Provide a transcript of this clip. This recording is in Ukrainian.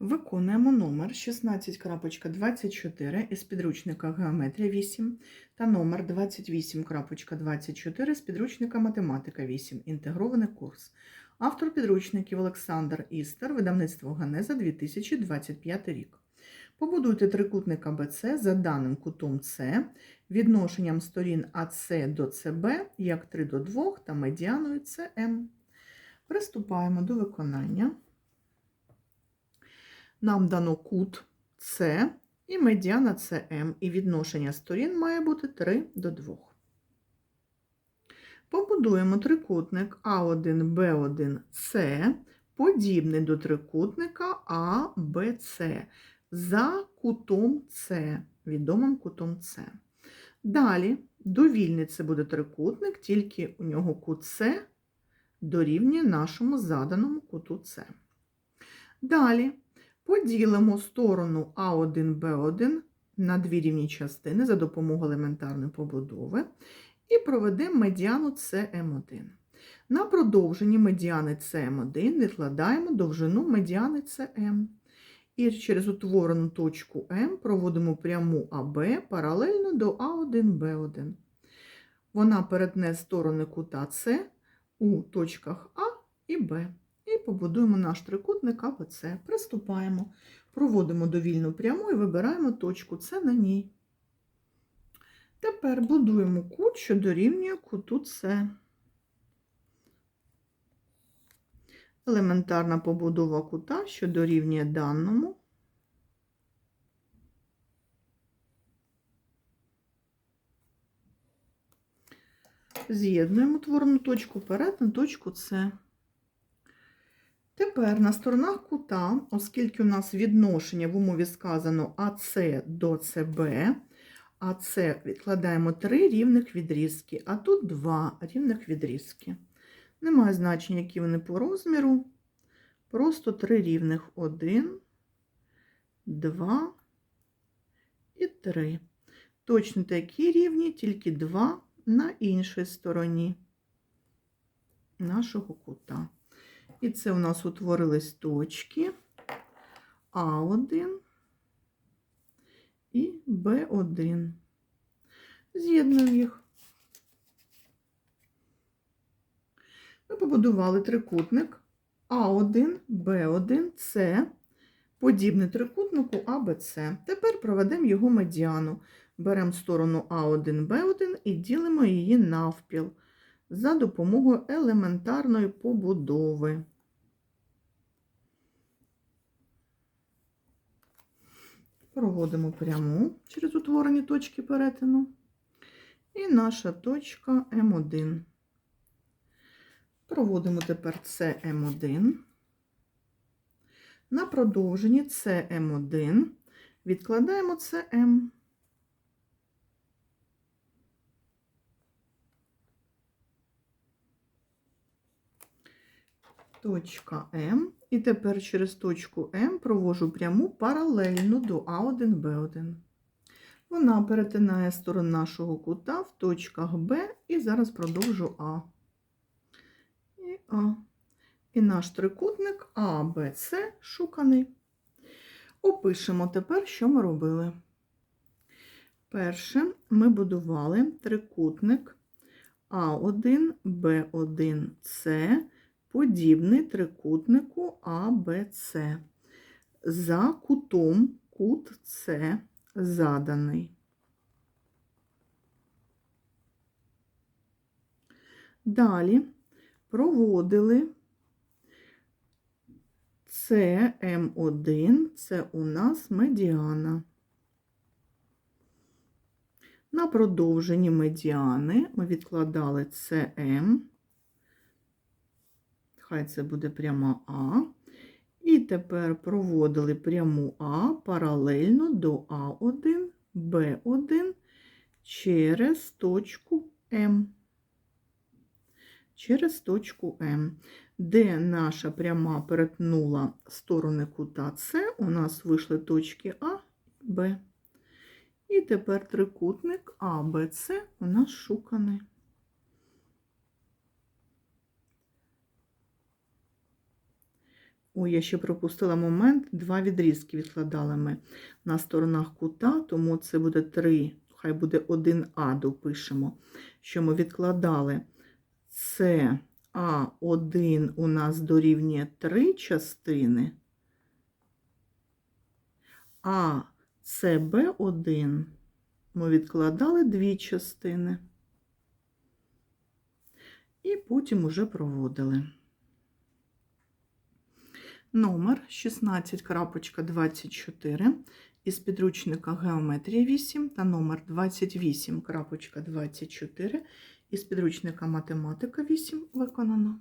Виконуємо номер 16.24 із підручника Геометрія 8 та номер 28.24 з підручника Математика 8. Інтегрований курс. Автор підручників Олександр Істер, видавництво Генеза 2025 рік. Побудуйте трикутник АБЦ за даним кутом С, відношенням сторін АС до СБ як 3 до 2 та медіаною СМ. Приступаємо до виконання. Нам дано кут С і медіана СМ, і відношення сторін має бути 3 до 2. Побудуємо трикутник А1, Б1, С, подібний до трикутника АБЦ за кутом С, відомим кутом С. Далі довільний це буде трикутник, тільки у нього кут С дорівнює нашому заданому куту С. Далі поділимо сторону А1, Б1 на дві рівні частини за допомогою елементарної побудови і проведемо медіану СМ1. На продовженні медіани СМ1 відкладаємо довжину медіани СМ. І через утворену точку М проводимо пряму АБ паралельно до А1, Б1. Вона перетне сторони кута С у точках А і Б. І побудуємо наш трикутник АБЦ. Приступаємо, проводимо довільну пряму і вибираємо точку С на ній. Тепер будуємо кут, що дорівнює куту С. Елементарна побудова кута, що дорівнює даному. З'єднуємо творену точку перед на точку С. Тепер на сторонах кута, оскільки у нас відношення в умові сказано АС до СБ, АС відкладаємо три рівних відрізки, а тут два рівних відрізки. Немає значення, які вони по розміру. Просто три рівних. Один, два і три. Точно такі рівні, тільки два на іншій стороні нашого кута. І це у нас утворились точки А1 і Б1. З'єднуємо їх. Ми побудували трикутник А1, Б1, С, подібний трикутнику АБЦ. Тепер проведемо його медіану. Беремо сторону А1, Б1 і ділимо її навпіл за допомогою елементарної побудови. Проводимо пряму через утворені точки перетину. І наша точка М1. Проводимо тепер СМ1. На продовженні СМ1 відкладаємо СМ. Точка М. І тепер через точку М провожу пряму паралельно до А1, Б1. Вона перетинає сторону нашого кута в точках Б і зараз продовжу А. І А. І наш трикутник АБЦ шуканий. Опишемо тепер, що ми робили. Перше, ми будували трикутник А1, Б1, С, подібний трикутнику АБЦ. За кутом кут С заданий. Далі проводили СМ1, це у нас медіана. На продовженні медіани ми відкладали СМ, хай це буде пряма А. І тепер проводили пряму А паралельно до А1, Б1 через точку М. Через точку М, де наша пряма перетнула сторони кута С, у нас вийшли точки А Б. І тепер трикутник АБЦ у нас шуканий. Ой, я ще пропустила момент. Два відрізки відкладали ми на сторонах кута, тому це буде 3, хай буде 1А допишемо, що ми відкладали. Це А1 у нас дорівнює 3 частини, а СБ1 ми відкладали дві частини. І потім уже проводили. Номер 16.24 із підручника Геометрія 8 та номер 28.24 із підручника Математика 8 виконано.